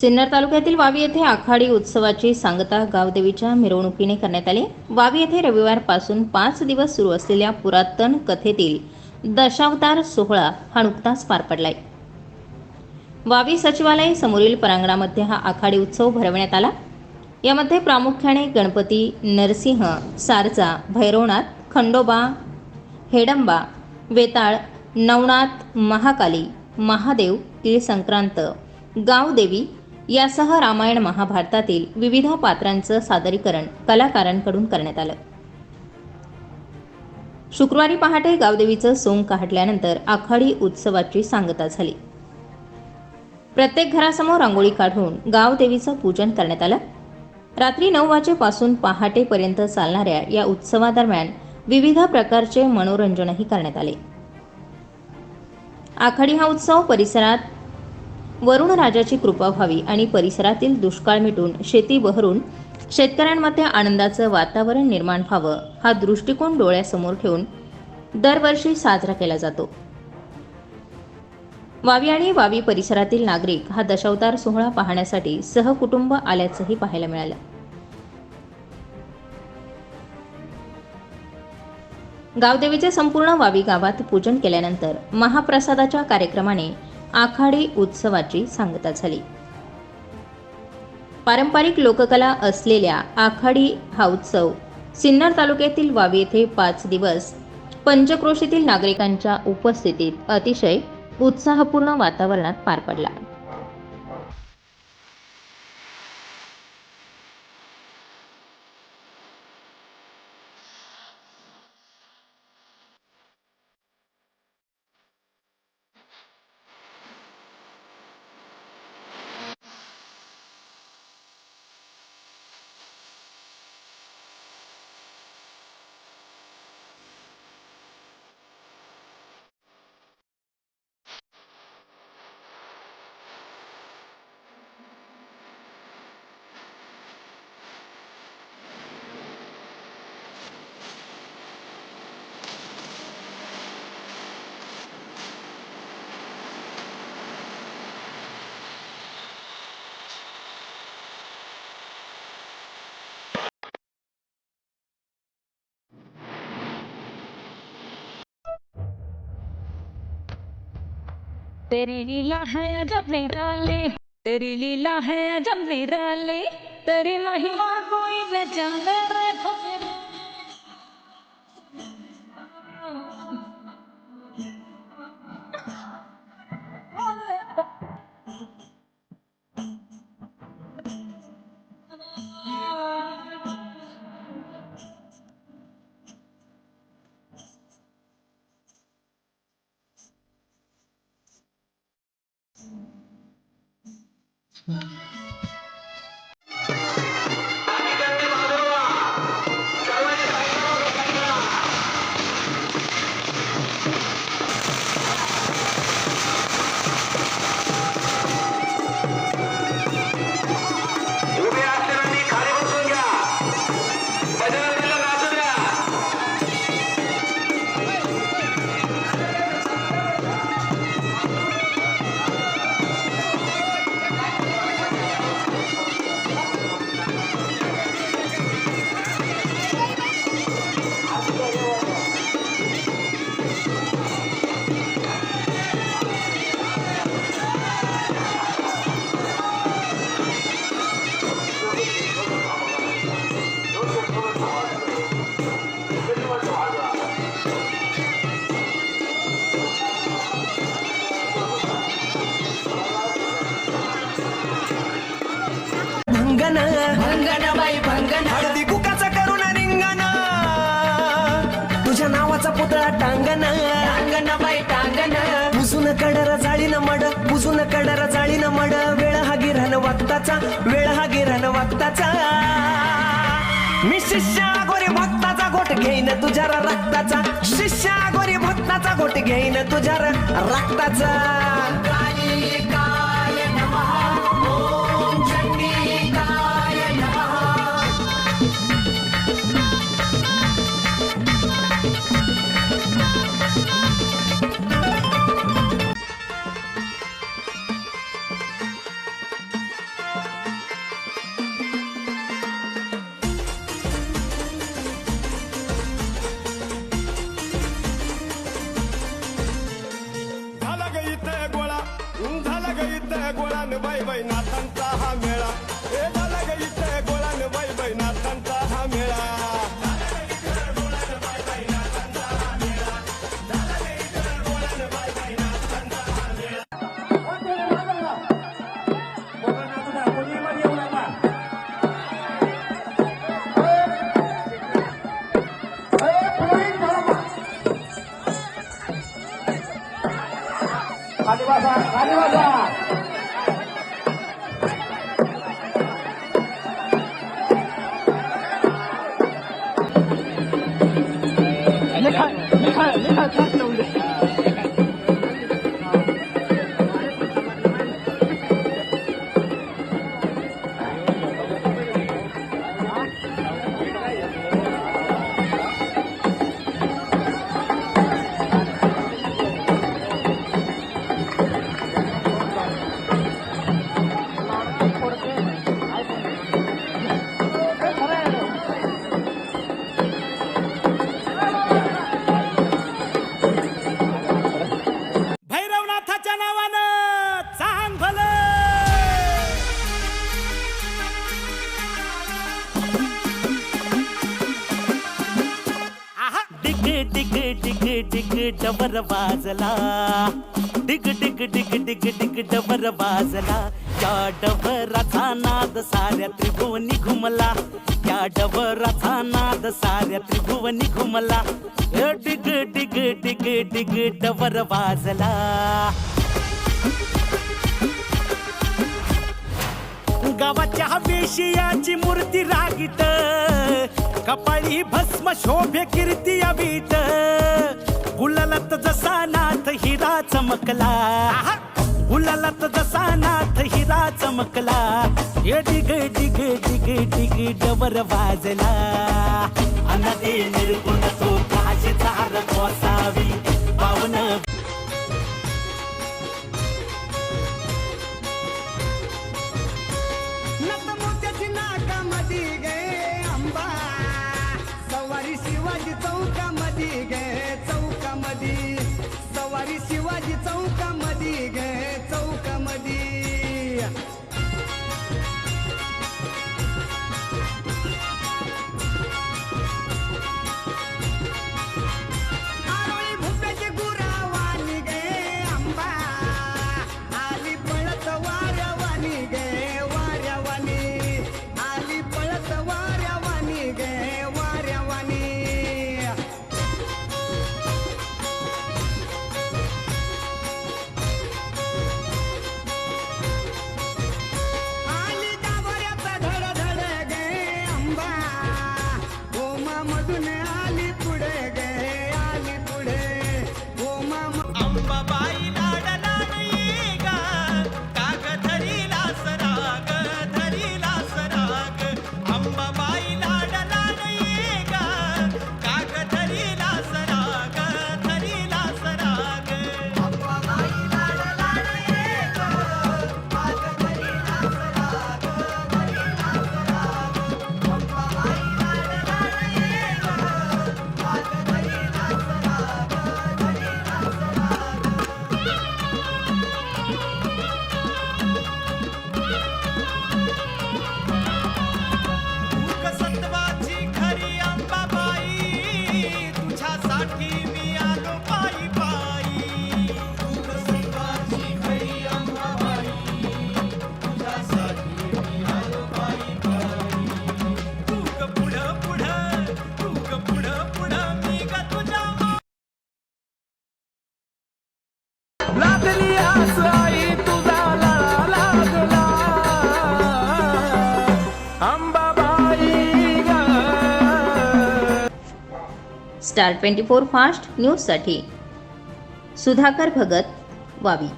सिन्नर तालुक्यातील वावी येथे आखाडी उत्सवाची सांगता गावदेवीच्या मिरवणुकीने करण्यात आली. वावी येथे रविवारपासून पाच दिवस सुरू असलेल्या पुरातन कथेतील दशावतार सोहळा हा नुकताच पार पडलाय. वावी सचिवालय समोरील परांगणामध्ये हा आखाडी उत्सव भरवण्यात आला. यामध्ये प्रामुख्याने गणपती नरसिंह सारजा भैरवनाथ खंडोबा हेडंबा वेताळ नवनाथ महाकाली महादेव तीळ संक्रांत गावदेवी यासह रामायण महाभारतातील विविध पात्रांचं सादरीकरण कलाकारांकडून करण्यात आलं. शुक्रवारी पहाटे गावदेवीचं सोंग काढल्यानंतर आखाडी उत्सवाची सांगता झाली. प्रत्येक घरासमोर रांगोळी काढून गावदेवीचं पूजन करण्यात आलं. रात्री नऊ वाजेपासून पहाटेपर्यंत चालणाऱ्या या उत्सवादरम्यान विविध प्रकारचे मनोरंजनही करण्यात आले. आखाडी हा उत्सव परिसरात वरुण राजाची कृपा व्हावी आणि परिसरातील दुष्काळ मिटून शेती बहरून शेतकऱ्यांमध्ये आनंदाचं वातावरण निर्माण व्हावं हा दृष्टिकोन डोळ्यासमोर ठेवून दरवर्षी साजरा केला जातो. वावी आणि वावी परिसरातील नागरिक हा दशावतार सोहळा पाहण्यासाठी सहकुटुंब आल्याचंही पाहायला मिळालं. गावदेवीचे संपूर्ण वावी गावात पूजन केल्यानंतर महाप्रसादाच्या कार्यक्रमाने आखाडी उत्सवाची सांगता झाली. पारंपरिक लोककला असलेल्या आखाडी हा उत्सव सिन्नर तालुक्यातील वावी येथे पाच दिवस पंचक्रोशीतील नागरिकांच्या उपस्थितीत अतिशय उत्साहपूर्ण वातावरणात पार पडला. तेरी लीला है अजब निराले। तेरी लीला है अजब निराले। तेरी महिमा कोई न जाने रे Wow. गिरण मी शिष्या गोरी भक्ताचा घोट घेईन तुझ्या रक्ताचा. शिष्या गोरी भक्ताचा घोट घेईन तुझ्या रक्ताचा. बाई बाई नाथांचा हा मेळा. हे झाला ग इथे गोळान बाई बाई नाथांचा हा मेळा. 看，没看，没看，没看。डबर वाजला डिग डिग डिग डिग डिग डबर वाजला या डबराचा नाद साऱ्या त्रिभुवनी घुमला. या डबराचा नाद साऱ्या त्रिभुवनी घुमला. डिग डिग डिग डिग डबर वाजला गावाच्या वेशियाची मूर्ती रागीत. कपाळी भस्म शोभे कीर्ती अवीत. गुलालात जसा नाथ हिरा चमकला. गुलालात जसा नाथ हिरा चमकला. हे डिग डिग डिग डिग डबर वाजला. अनदे निर्गुण तो काशी चार कोसावी पावन स्टार ट्वेंटी फोर फास्ट न्यूजसाठी सुधाकर भगत वावी.